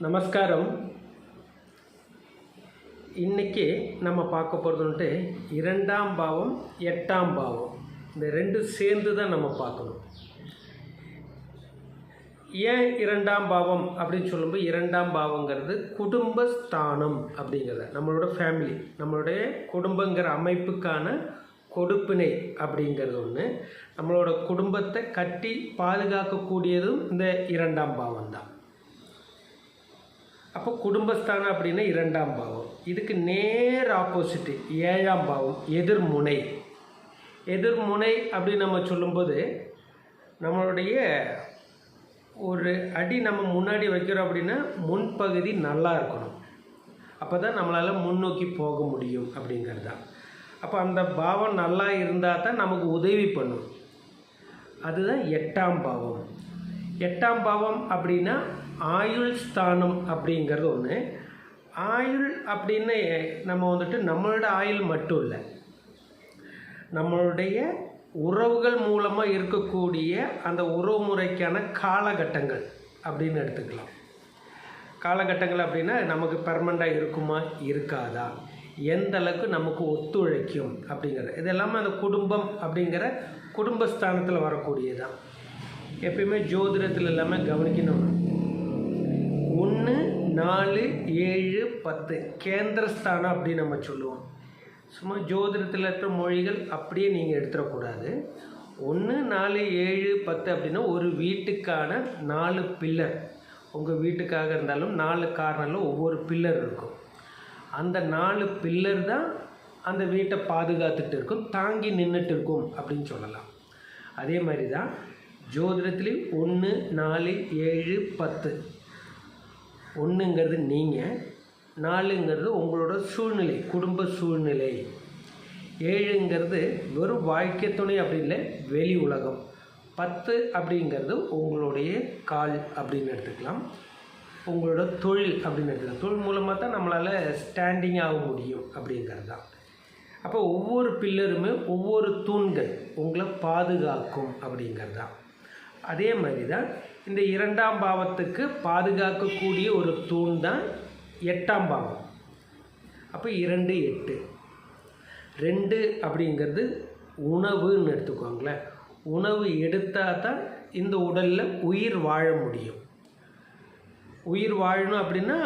நமஸ்காரம். இன்னைக்கு நம்ம பார்க்க போகிறதுன்ட்டு இரண்டாம் பாவம் எட்டாம் பாவம். இந்த ரெண்டும் சேர்ந்து தான் நம்ம பார்க்கணும். ஏன் இரண்டாம் பாவம் அப்படின்னு சொல்லும்போது இரண்டாம் பாவங்கிறது குடும்ப ஸ்தானம் அப்படிங்கிறது. நம்மளோட ஃபேமிலி நம்மளுடைய குடும்பங்கிற அமைப்புக்கான கொடுப்பினை அப்படிங்கிறது ஒன்று நம்மளோட குடும்பத்தை கட்டி பாதுகாக்கக்கூடியதும் இந்த இரண்டாம் பாவம் தான் அப்போ குடும்பஸ்தானம் அப்படின்னா இரண்டாம் பாவம். இதுக்கு நேர் ஆப்போசிட்டு ஏழாம் பாவம் எதிர்முனை. எதிர்முனை அப்படின்னு நம்ம சொல்லும்போது நம்மளுடைய ஒரு அடி நம்ம முன்னாடி வைக்கிறோம் அப்படின்னா முன்பகுதி நல்லா இருக்கணும். அப்போ தான் நம்மளால் முன்னோக்கி போக முடியும் அப்படிங்கிறது தான் அப்போ அந்த பாவம் நல்லா இருந்தால் தான் நமக்கு உதவி பண்ணும். அதுதான் எட்டாம் பாவம். எட்டாம் பாவம் அப்படின்னா ஆயுள் ஸ்தானம் அப்படிங்கிறது ஒன்று ஆயுள் அப்படின்னு நம்ம வந்துட்டு நம்மளோட ஆயுள் மட்டும் இல்லை. நம்மளுடைய உறவுகள் மூலமாக இருக்கக்கூடிய அந்த உறவு முறைக்கான காலகட்டங்கள் அப்படின்னு எடுத்துக்கலாம். காலகட்டங்கள் அப்படின்னா நமக்கு பெர்மனண்ட்டாக இருக்குமா? இருக்காதா? எந்த அளவுக்கு நமக்கு ஒத்துழைக்கும் அப்படிங்கிறது. இது எல்லாமே அந்த குடும்பம் அப்படிங்கிற குடும்பஸ்தானத்தில் வரக்கூடியதான் எப்பயுமே ஜோதிடத்தில் எல்லாமே கவனிக்கணும். ஒன்று நாலு ஏழு பத்து. கேந்திரஸ்தானம் அப்படின்னு நம்ம சொல்லுவோம். சும்மா ஜோதிடத்தில் இருக்கிற மொழிகள் அப்படியே நீங்கள் எடுத்துடக்கூடாது. ஒன்று நாலு ஏழு பத்து அப்படின்னா ஒரு வீட்டுக்கான நாலு பில்லர். உங்கள் வீட்டுக்காக இருந்தாலும் நாலு காரணங்களும் ஒவ்வொரு பில்லர் இருக்கும். அந்த நாலு பில்லர் தான் அந்த வீட்டை பாதுகாத்துட்டு இருக்கும் தாங்கி நின்றுட்டு இருக்கும் அப்படின்னு சொல்லலாம். அதே மாதிரி தான் ஜோதிடத்துலேயும் ஒன்று நாலு ஏழு பத்து. ஒன்றுங்கிறது நீங்கள் நாலுங்கிறது உங்களோட சூழ்நிலை குடும்ப சூழ்நிலை. ஏழுங்கிறது வெறும் வாழ்க்கை துணை அப்படி இல்லை வெளி உலகம். பத்து அப்படிங்கிறது உங்களுடைய கால் அப்படின்னு எடுத்துக்கலாம். உங்களோட தொழில் அப்படின்னு எடுத்துக்கலாம். தொழில் மூலமாக தான் நம்மளால் ஸ்டாண்டிங் ஆக முடியும் அப்படிங்கிறது தான். அப்போ ஒவ்வொரு பில்லருமே ஒவ்வொரு தூண்கள் உங்களை பாதுகாக்கும் அப்படிங்கிறது தான். அதே மாதிரி தான் இந்த இரண்டாம் பாவத்துக்கு பாதுகாக்கக்கூடிய ஒரு தூண் தான் எட்டாம் பாவம். அப்போ இரண்டு எட்டு. ரெண்டு அப்படிங்கிறது உணவுன்னு எடுத்துக்கோங்களேன். உணவு எடுத்தால் தான் இந்த உடலில் உயிர் வாழ முடியும். உயிர் வாழணும் அப்படின்னா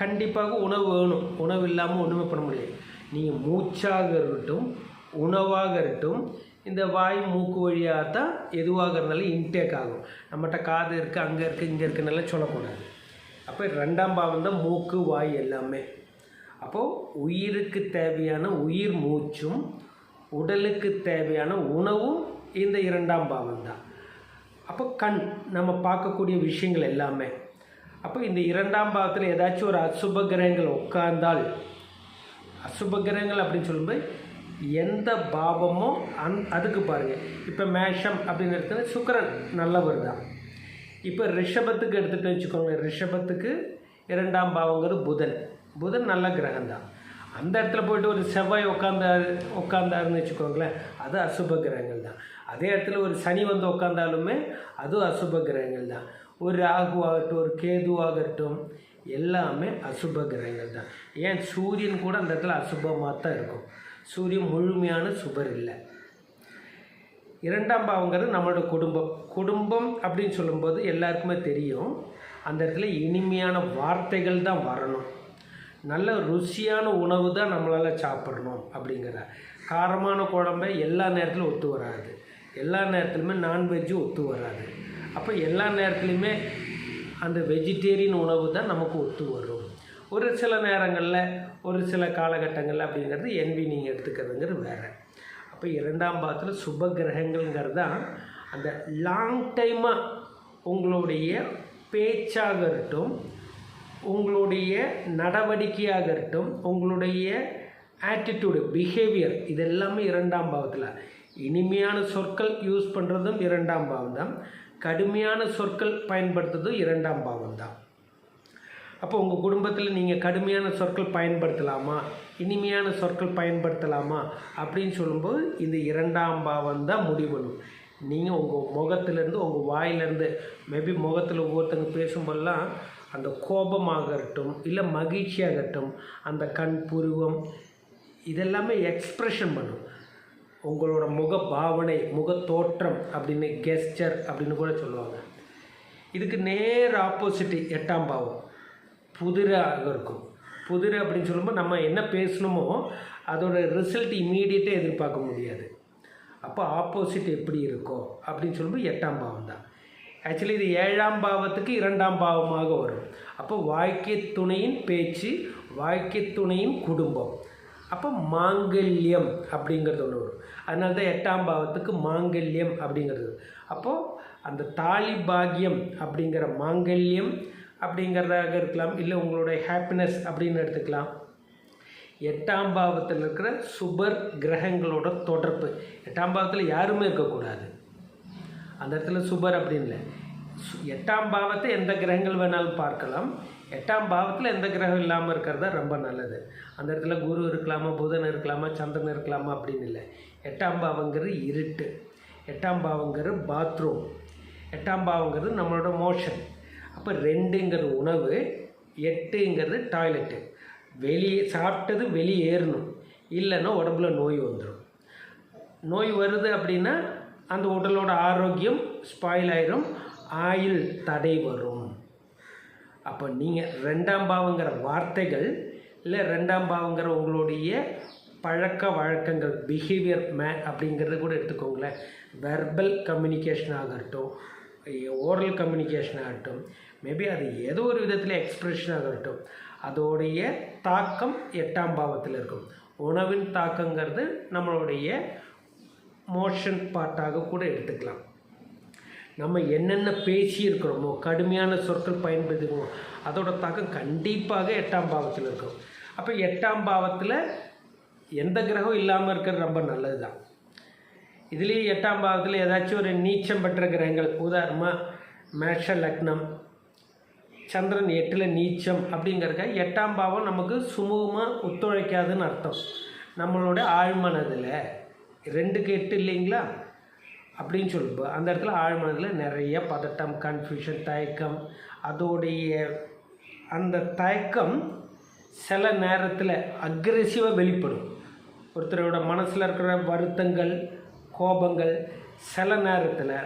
கண்டிப்பாக உணவு வேணும். உணவு இல்லாமல் ஒன்றுமே பண்ண முடியாது நீங்கள் மூச்சாக இருக்கட்டும் உணவாக இருக்கட்டும் இந்த வாய் மூக்கு வழியாக தான் எதுவாக இருந்தாலும் இன்டேக் ஆகும். நம்மகிட்ட காது இருக்குது அங்கே இருக்குது இங்கே இருக்குன்னெல்லாம் சொல்லக்கூடாது. அப்போ ரெண்டாம் பாவம் தான் மூக்கு வாய் எல்லாமே. அப்போது உயிருக்கு தேவையான உயிர் மூச்சும் உடலுக்கு தேவையான உணவும் இந்த இரண்டாம் பாவம் தான். அப்போ கண் நம்ம பார்க்கக்கூடிய விஷயங்கள் எல்லாமே. அப்போ இந்த இரண்டாம் பாவத்தில் ஏதாச்சும் ஒரு அசுப கிரகங்கள் உட்கார்ந்தால் அசுப கிரகங்கள் அப்படின்னு சொல்லும்போது எந்த பாவமோ அந் அதுக்கு பாருங்கள் இப்போ மேஷம் அப்படின்னு எடுத்தோன்னா சுக்கரன் நல்லவர் தான். இப்போ ரிஷபத்துக்கு எடுத்துகிட்டு வச்சுக்கோங்க ரிஷபத்துக்கு இரண்டாம் பாவங்கிறது புதன். புதன் நல்ல கிரகம் தான். அந்த இடத்துல போயிட்டு ஒரு செவ்வாய் உட்காந்தாரு உட்காந்தாருன்னு வச்சுக்கோங்களேன் அது அசுப கிரகங்கள் தான். அதே இடத்துல ஒரு சனி வந்து உட்காந்தாலுமே அதுவும் அசுப கிரகங்கள் தான். ஒரு ராகு ஆகட்டும் ஒரு கேது ஆகட்டும் எல்லாமே அசுப கிரகங்கள் தான். ஏன்? சூரியன் கூட அந்த இடத்துல அசுபமாக தான் இருக்கும். சூரியன் முழுமையான சுபர் இல்லை. இரண்டாம் பாவங்கிறது நம்மளோட குடும்பம். குடும்பம் அப்படின்னு சொல்லும்போது எல்லாருக்குமே தெரியும். அந்த இடத்துல இனிமையான வார்த்தைகள் தான் வரணும். நல்ல ருசியான உணவு தான் நம்மளால் சாப்பிடணும் அப்படிங்கிற. காரமான குழம்பை எல்லா நேரத்திலும் ஒத்து வராது. எல்லா நேரத்துலையுமே நான்வெஜ்ஜு ஒத்து வராது. அப்போ எல்லா நேரத்துலையுமே அந்த வெஜிடேரியன் உணவு தான் நமக்கு ஒத்து வரும். ஒரு சில நேரங்களில் ஒரு சில காலகட்டங்களில் அப்படிங்கிறது என்வி நீங்கள் எடுத்துக்கிறதுங்கிறது வேறு. அப்போ இரண்டாம் பாகத்தில் சுப கிரகங்கள்ங்கிறது தான் அந்த லாங் டைமாக உங்களுடைய பேச்சாக இருக்கட்டும் உங்களுடைய நடவடிக்கையாக இருக்கட்டும் உங்களுடைய ஆட்டிடியூடு பிஹேவியர் இது எல்லாமே இரண்டாம் பாவத்தில் இனிமையான சொற்கள் யூஸ் பண்ணுறதும் இரண்டாம் பாவம் தான் கடுமையான சொற்கள் பயன்படுத்துறதும் இரண்டாம் பாவம் தான் அப்போ உங்கள் குடும்பத்தில் நீங்கள் கடுமையான சொற்கள் பயன்படுத்தலாமா? இனிமையான சொற்கள் பயன்படுத்தலாமா? அப்படின்னு சொல்லும்போது இந்த இரண்டாம் பாவம் தான் முடிவணும் நீங்கள் உங்கள் முகத்துலேருந்து உங்கள் வாயிலேருந்து மேபி முகத்தில் ஒவ்வொருத்தங்க பேசும்போதெல்லாம் அந்த கோபமாகட்டும் இல்லை மகிழ்ச்சியாகட்டும் அந்த கண் புருவம் இதெல்லாமே எக்ஸ்ப்ரெஷன் பண்ணும். உங்களோட முக பாவனை முக தோற்றம் அப்படின்னு கெஸ்டர் அப்படின்னு கூட சொல்லுவாங்க. இதுக்கு நேர் ஆப்போசிட்டு எட்டாம் பாவம். புதிராக இருக்கும். புதிர் அப்படின்னு சொல்லும்போது நம்ம என்ன பேசணுமோ அதோட ரிசல்ட் இம்மீடியட்டாக எதிர்பார்க்க முடியாது. அப்போ ஆப்போசிட் எப்படி இருக்கோ அப்படின்னு சொல்லும்போது எட்டாம் பாவம் தான் ஆக்சுவலி இது ஏழாம் பாவத்துக்கு இரண்டாம் பாவமாக வரும். அப்போ வாழ்க்கை துணையின் பேச்சு வாழ்க்கை துணையின் குடும்பம். அப்போ மாங்கல்யம் அப்படிங்கிறது ஒன்று வரும். அதனால தான் எட்டாம் பாவத்துக்கு மாங்கல்யம் அப்படிங்கிறது. அப்போது அந்த தாலி பாக்கியம் அப்படிங்கிற மாங்கல்யம் அப்படிங்கிறதாக இருக்கலாம் இல்லை உங்களுடைய ஹாப்பினஸ் அப்படின்னு எடுத்துக்கலாம். எட்டாம் பாவத்தில் இருக்கிற சுபர் கிரகங்களோட தொடர்பு. எட்டாம் பாவத்தில் யாருமே இருக்கக்கூடாது. அந்த இடத்துல சுபர் அப்படின்னு இல்லை. சு- எட்டாம் பாவத்தை எந்த கிரகங்கள் வேணாலும் பார்க்கலாம். எட்டாம் பாவத்தில் எந்த கிரகம் இல்லாமல் இருக்கிறது ரொம்ப நல்லது. அந்த இடத்துல குரு இருக்கலாமா புதன் இருக்கலாமா சந்திரன் இருக்கலாமா அப்படின்னு இல்லை. எட்டாம் பாவங்கிறது இருட்டு. எட்டாம் பாவங்கிறது பாத்ரூம் எட்டாம் பாவங்கிறது நம்மளோட மோஷன் அப்போ ரெண்டுங்கிறது உணவு எட்டுங்கிறது டாய்லெட்டு வெளியே சாப்பிட்டது வெளியேறணும். இல்லைன்னா உடம்புல நோய் வந்துடும் நோய் வருது அப்படின்னா அந்த உடலோட ஆரோக்கியம் ஸ்பாயில் ஆயிரும். ஆயுள் தடை வரும். அப்போ நீங்கள் ரெண்டாம் பாவங்கிற வார்த்தைகள் இல்லை ரெண்டாம் பாவங்கிற உங்களுடைய பழக்க வழக்கங்கள் பிஹேவியர் மே அப்படிங்கிறத கூட எடுத்துக்கோங்களேன். வெர்பல் கம்யூனிகேஷன் ஆகட்டும் ஓரல் கம்யூனிகேஷன் ஆகட்டும் மேபி அது ஏதோ ஒரு விதத்தில் எக்ஸ்ப்ரெஷன் ஆகட்டும் அதோடைய தாக்கம் எட்டாம் பாவத்தில் இருக்கும். உணவின் தாக்கங்கிறது நம்மளுடைய மோஷன் பார்ட்டாக கூட எடுத்துக்கலாம். நம்ம என்னென்ன பேசியிருக்கிறோமோ கடுமையான சொற்கள் பயன்படுத்திக்கிறோமோ அதோட தாக்கம் கண்டிப்பாக எட்டாம் பாவத்தில் இருக்கும். அப்போ எட்டாம் பாவத்தில் எந்த கிரகம் இல்லாமல் இருக்கிறது ரொம்ப நல்லது தான் இதுலேயே எட்டாம் பாவத்தில் ஏதாச்சும் ஒரு நீச்சம் பெற்ற கிரகங்கள் உதாரணமாக மேஷ லக்னம் சந்திரன் எட்டில் நீச்சம் அப்படிங்கிறக்க எட்டாம் பாவம் நமக்கு சுமூகமாக ஒத்துழைக்காதுன்னு அர்த்தம். நம்மளோட ஆழ்மனதில் ரெண்டுக்கு எட்டு இல்லைங்களா? அப்படின்னு சொல்லுவோம் அந்த இடத்துல ஆழ்மனதில் நிறைய பதட்டம் கன்ஃபியூஷன் தயக்கம். அதோடைய அந்த தயக்கம் சில நேரத்தில் அக்ரெசிவாக வெளிப்படும். ஒருத்தரோட மனசில் இருக்கிற வருத்தங்கள் கோபங்கள் சில நேரத்தில்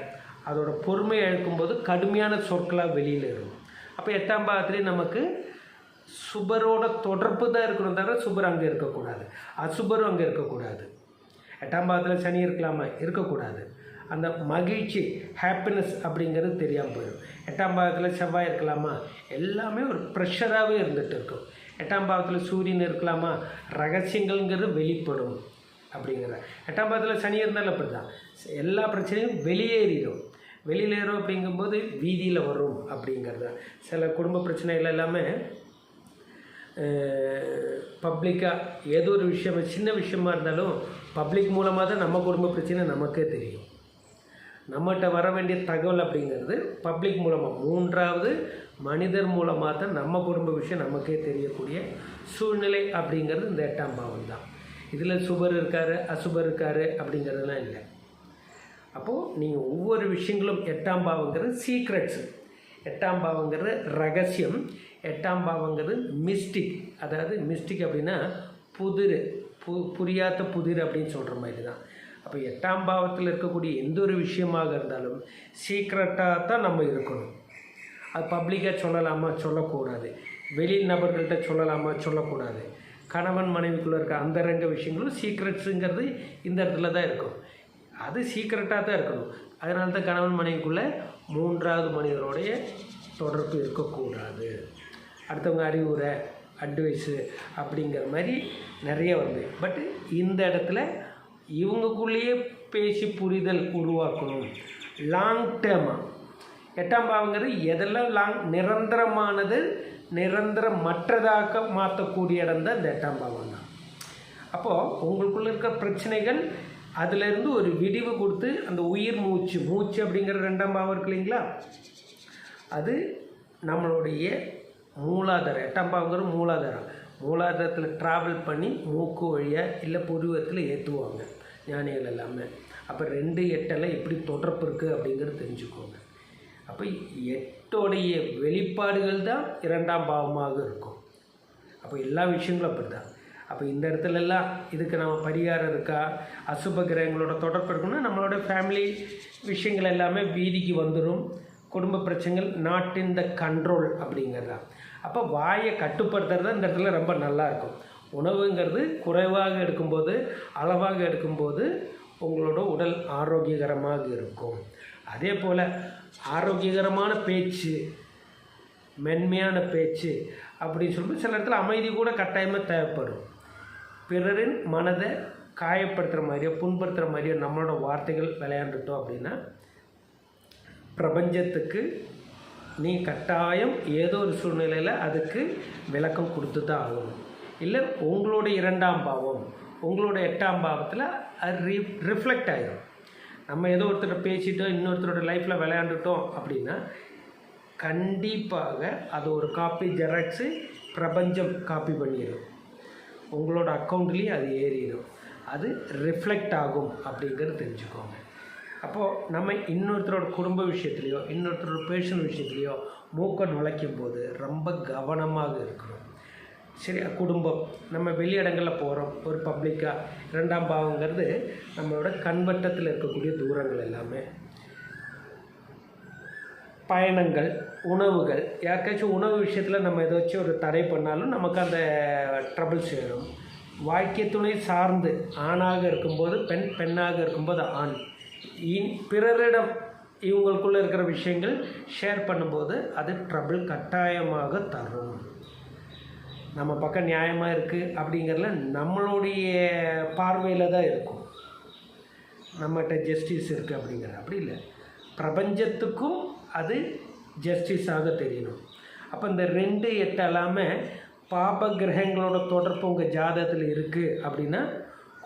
அதோட பொறுமையை இழக்கும்போது கடுமையான சொற்களாக வெளியில் இருக்கும் அப்போ எட்டாம் பாகத்துலேயும் நமக்கு சுபரோட தொடர்பு தான் இருக்கணும் தவிர சுபர் அங்கே இருக்கக்கூடாது. அசுபரும் அங்கே இருக்கக்கூடாது. எட்டாம் பாகத்தில் சனி இருக்கலாமா? இருக்கக்கூடாது. அந்த மகிழ்ச்சி ஹாப்பினஸ் அப்படிங்கிறது தெரியாமல் போயிடும். எட்டாம் பாகத்தில் செவ்வாய் இருக்கலாமா? எல்லாமே ஒரு ப்ரெஷராகவே இருந்துகிட்டு இருக்கும். எட்டாம் பாகத்தில் சூரியன் இருக்கலாமா? ரகசியங்கள்ங்கிறது வெளிப்படும் அப்படிங்கிற எட்டாம் பாகத்தில் சனி இருந்தாலும் அப்படி தான் எல்லா பிரச்சனையும் வெளியேறிடும். வெளியேறும் அப்படிங்கும்போது வீதியில் வரும் அப்படிங்கிறது. தான். சில குடும்ப பிரச்சனைகள் எல்லாமே பப்ளிக்காக ஏதோ ஒரு விஷயம் சின்ன விஷயமா இருந்தாலும் பப்ளிக் மூலமாக தான் நம்ம குடும்ப பிரச்சனை நமக்கே தெரியும். நம்மகிட்ட வர வேண்டிய தகவல் அப்படிங்கிறது பப்ளிக் மூலமாக மூன்றாவது மனிதர் மூலமாக தான் நம்ம குடும்ப விஷயம் நமக்கே தெரியக்கூடிய சூழ்நிலை அப்படிங்கிறது இந்த எட்டாம் பாவம் தான். இதில் சுபர் இருக்காரு அசுபர் இருக்காரு அப்படிங்கிறதுலாம் இல்லை. அப்போது நீங்கள் ஒவ்வொரு விஷயங்களும் எட்டாம் பாவங்கிறது சீக்ரெட்ஸு எட்டாம் பாவங்கிறது ரகசியம். எட்டாம் பாவங்கிறது மிஸ்டிக் அதாவது மிஸ்டிக் அப்படின்னா புதிர் பு புரியாத புதிர் அப்படின்னு சொல்கிற மாதிரி தான் அப்போ எட்டாம் பாவத்தில் இருக்கக்கூடிய எந்த ஒரு விஷயமாக இருந்தாலும் சீக்ரெட்டாக தான் நம்ம இருக்கணும். அது பப்ளிக்காக சொல்லலாமா? சொல்லக்கூடாது. வெளி நபர்கள்ட்ட சொல்லலாமா? சொல்லக்கூடாது. கணவன் மனைவிக்குள்ளே இருக்க அந்தரங்க விஷயங்களும் சீக்ரெட்ஸுங்கிறது இந்த இடத்துல தான் இருக்கும். அது சீக்ரெட்டாக தான் இருக்கணும். அதனால தான் கணவன் மனைவிக்குள்ளே மூன்றாவது மனிதருடைய தொடர்பு இருக்கக்கூடாது. அடுத்தவங்க அறிவுரை அட்வைஸு அப்படிங்கிற மாதிரி நிறைய வருது. பட் இந்த இடத்துல இவங்களுக்குள்ளேயே பேசி புரிதல் உருவாக்கணும். லாங் டேர்மாக எட்டாம் பாவங்கிறது எதெல்லாம் லாங் நிரந்தரமானது நிரந்தரமற்றதாக மாற்றக்கூடிய இடம் தான் இந்த எட்டாம் பாவம் தான் அப்போது உங்களுக்குள்ளே இருக்க பிரச்சனைகள் அதுலேருந்து ஒரு விடிவு கொடுத்து அந்த உயிர் மூச்சு மூச்சு அப்படிங்கிற ரெண்டாம் பாவம் இருக்கு இல்லைங்களா? அது நம்மளுடைய மூலாதாரம் எட்டாம் பாவங்கிற மூலாதாரம். மூலாதாரத்தில் ட்ராவல் பண்ணி மூக்கு வழியாக இல்லை புருவத்தில் ஏற்றுவாங்க ஞானிகள் எல்லாமே. அப்போ ரெண்டு எட்டெல்லாம் எப்படி தொடர்பு இருக்குது அப்படிங்கிறது தெரிஞ்சுக்கோங்க. அப்போ எட்டோடைய வெளிப்பாடுகள் தான் இரண்டாம் பாவமாக இருக்கும். அப்போ எல்லா விஷயங்களும் அப்படி தான் அப்போ இந்த இடத்துலலாம் இதுக்கு நம்ம பரிகாரம் இருக்கா? அசுப கிரகங்களோட தொடர்பு இருக்குன்னா நம்மளோட ஃபேமிலி விஷயங்கள் எல்லாமே வீதிக்கு வந்துடும் குடும்ப பிரச்சனைகள் நாட் இன் த கண்ட்ரோல் அப்படிங்கிறதா. அப்போ வாயை கட்டுப்படுத்துறது இந்த இடத்துல ரொம்ப நல்லாயிருக்கும் உணவுங்கிறது குறைவாக எடுக்கும்போது அளவாக எடுக்கும்போது உங்களோட உடல் ஆரோக்கியகரமாக இருக்கும். அதே போல் ஆரோக்கியகரமான பேச்சு மென்மையான பேச்சு அப்படின்னு சொல்லிட்டு சில இடத்துல அமைதி கூட கட்டாயமாக தேவைப்படும். பிறரின் மனதை காயப்படுத்துகிற மாதிரியோ புண்படுத்துகிற மாதிரியோ நம்மளோட வார்த்தைகள் விளையாண்டுட்டோம் அப்படின்னா பிரபஞ்சத்துக்கு நீ கட்டாயம் ஏதோ ஒரு சூழ்நிலையில் அதுக்கு விளக்கம் கொடுத்து தான் ஆகணும். இல்லை உங்களோட இரண்டாம் பாவம் உங்களோட எட்டாம் பாவத்தில் அது ரி ரிஃப்ளெக்ட் ஆகிடும் நம்ம ஏதோ ஒருத்தர் பேசிட்டோம் இன்னொருத்தரோட லைஃப்பில் விளையாண்டுட்டோம் அப்படின்னா கண்டிப்பாக அது ஒரு காப்பி ஜெராக்ஸு பிரபஞ்சம் காப்பி பண்ணிடும் உங்களோட அக்கௌண்ட்லேயும் அது ஏறிடும். அது ரிஃப்ளெக்ட் ஆகும் அப்படிங்கிறது தெரிஞ்சுக்கோங்க. அப்போது நம்ம இன்னொருத்தரோட குடும்ப விஷயத்துலையோ இன்னொருத்தரோட பேஷன் விஷயத்துலையோ மூக்கை நுழைக்கும் போது ரொம்ப கவனமாக இருக்கணும். சரி குடும்பம். நம்ம வெளி இடங்களில் போகிறோம் ஒரு பப்ளிக்காக இரண்டாம் பாவங்கிறது நம்மளோட கண்வட்டத்தில் இருக்கக்கூடிய தூரங்கள் எல்லாமே. பயணங்கள் உணவுகள் யாருக்காச்சும் உணவு விஷயத்தில் நம்ம ஏதாச்சும் ஒரு தடை பண்ணாலும் நமக்கு அந்த ட்ரபிள்ஸ் வேணும் வாழ்க்கை துணை சார்ந்து ஆணாக இருக்கும்போது பெண் பெண்ணாக இருக்கும்போது ஆண். இன் பிறரிடம் இவங்களுக்குள்ளே இருக்கிற விஷயங்கள் ஷேர் பண்ணும்போது அது ட்ரபிள் கட்டாயமாக தரும். நம்ம பக்கம் நியாயமாக இருக்குது அப்படிங்கிறதுல நம்மளுடைய பார்வையில் தான் இருக்கும். நம்மகிட்ட ஜஸ்டிஸ் இருக்குது அப்படிங்கிற அப்படி இல்லை. பிரபஞ்சத்துக்கும் அது ஜஸ்டிஸாக தெரியணும். அப்போ இந்த ரெண்டு எட்டு இல்லாமல் பாப கிரகங்களோட தொடர்பு உங்கள் ஜாதகத்தில் இருக்குது அப்படின்னா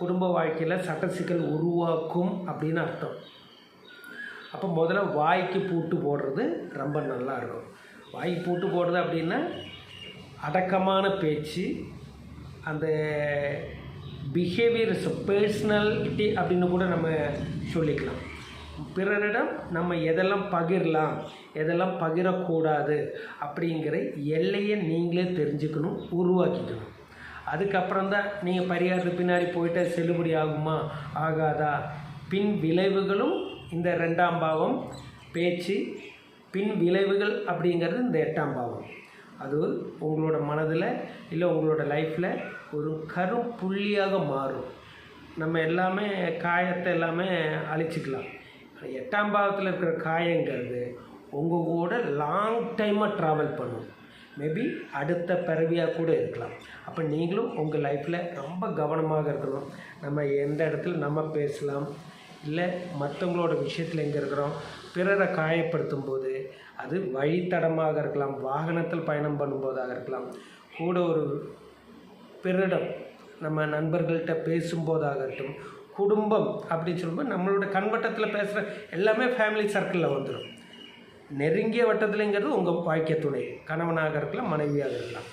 குடும்ப வாழ்க்கையில் சட்ட சிக்கல் உருவாக்கும் அப்படின்னு அர்த்தம். அப்போ முதல்ல வாய்க்கு பூட்டு போடுறது ரொம்ப நல்லா இருக்கும். வாய்க்கு பூட்டு போடுறது அப்படின்னா அடக்கமான பேச்சு அந்த பிஹேவியர்ஸ் பர்சனாலிட்டி அப்படின்னு கூட நம்ம சொல்லிக்கலாம். பிறரிடம் நம்ம எதெல்லாம் பகிரலாம் எதெல்லாம் பகிரக்கூடாது அப்படிங்கிற எல்லையை நீங்களே தெரிஞ்சுக்கணும் உருவாக்கிக்கணும். அதுக்கப்புறம் தான் நீங்கள் பரிகாரத்துக்கு பின்னாடி போயிட்டு செல்லுபடி ஆகுமா ஆகாதா? பின் விளைவுகளும் இந்த ரெண்டாம் பாவம் பேச்சு பின் விளைவுகள் அப்படிங்கிறது இந்த எட்டாம் பாவம். அது உங்களோட மனதில் இல்லை உங்களோட லைஃப்பில் ஒரு கரும் புள்ளியாக மாறும். நம்ம எல்லாமே காயத்தை எல்லாமே அழிச்சிக்கலாம். எட்டாம் பாவத்தில் இருக்கிற காயங்கிறது உங்கள் கூட லாங் டைமாக ட்ராவல் பண்ணும். மேபி அடுத்த பிறவியாக கூட இருக்கலாம். அப்போ நீங்களும் உங்கள் லைஃப்பில் ரொம்ப கவனமாக இருக்கணும். நம்ம எந்த இடத்துல நம்ம பேசலாம் இல்லை மற்றவங்களோட விஷயத்தில் எங்கே இருக்கிறோம் பிறரை காயப்படுத்தும் போது அது வழித்தடமாக இருக்கலாம் வாகனத்தில் பயணம் பண்ணும்போதாக இருக்கலாம். கூட ஒரு பிறரிடம் நம்ம நண்பர்கள்ட்ட பேசும்போதாகட்டும் குடும்பம் அப்படின்னு சொல்லும்போது நம்மளோட கண்வட்டத்தில் பேசுகிற எல்லாமே ஃபேமிலி சர்க்கிளில் வந்துடும் நெருங்கிய வட்டத்துலங்கிறது உங்கள் வாழ்க்கை துணை. கணவனாக இருக்கலாம் மனைவியாக இருக்கலாம்.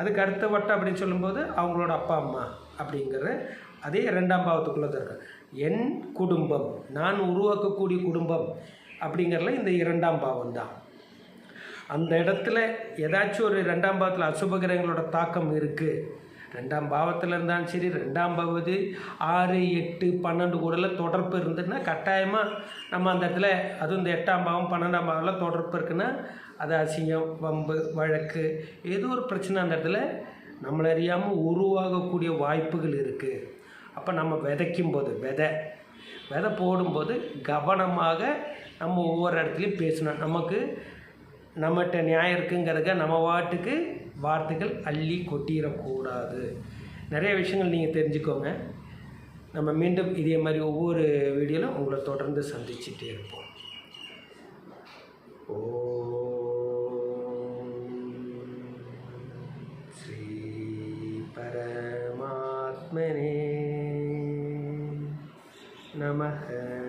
அதுக்கு அடுத்த வட்டம் அப்படின்னு சொல்லும்போது அவங்களோட அப்பா அம்மா அப்படிங்கிற அதே ரெண்டாம் பாவத்துக்குள்ளே தான் இருக்கு. என் குடும்பம் நான் உருவாக்கக்கூடிய குடும்பம் அப்படிங்கிறதுல இந்த இரண்டாம் பாவம் தான். அந்த இடத்துல ஏதாச்சும் ஒரு ரெண்டாம் பாவத்தில் அசுபகிரகங்களோட தாக்கம் இருக்குது ரெண்டாம் பாவத்தில் இருந்தாலும் சரி ரெண்டாம் பகுதி ஆறு எட்டு பன்னெண்டு கூடல தொடர்பு இருந்ததுன்னா கட்டாயமாக நம்ம அந்த இடத்துல அதுவும் இந்த எட்டாம் பாவம் பன்னெண்டாம் பாவம்லாம் தொடர்பு இருக்குன்னா அது அசிங்கம் வம்பு வழக்கு ஏதோ ஒரு பிரச்சனை அந்த இடத்துல நம்மளை அறியாமல் உருவாகக்கூடிய வாய்ப்புகள் இருக்குது அப்போ நம்ம விதைக்கும் போது விதை விதை போடும்போது கவனமாக நம்ம ஒவ்வொரு இடத்துலையும் பேசணும். நமக்கு நம்மகிட்ட நியாயம் இருக்குங்கிறத நம்ம வாட்டுக்கு வார்த்தைகள் அள்ளி கொட்டிடக்கூடாது. நிறைய விஷயங்கள் நீங்கள் தெரிஞ்சுக்கோங்க. நம்ம மீண்டும் இதே மாதிரி ஒவ்வொரு வீடியோவில் உங்களை தொடர்ந்து சந்திச்சுட்டே இருப்போம். ஓ ஸ்ரீ பரமாத்மனே நமக.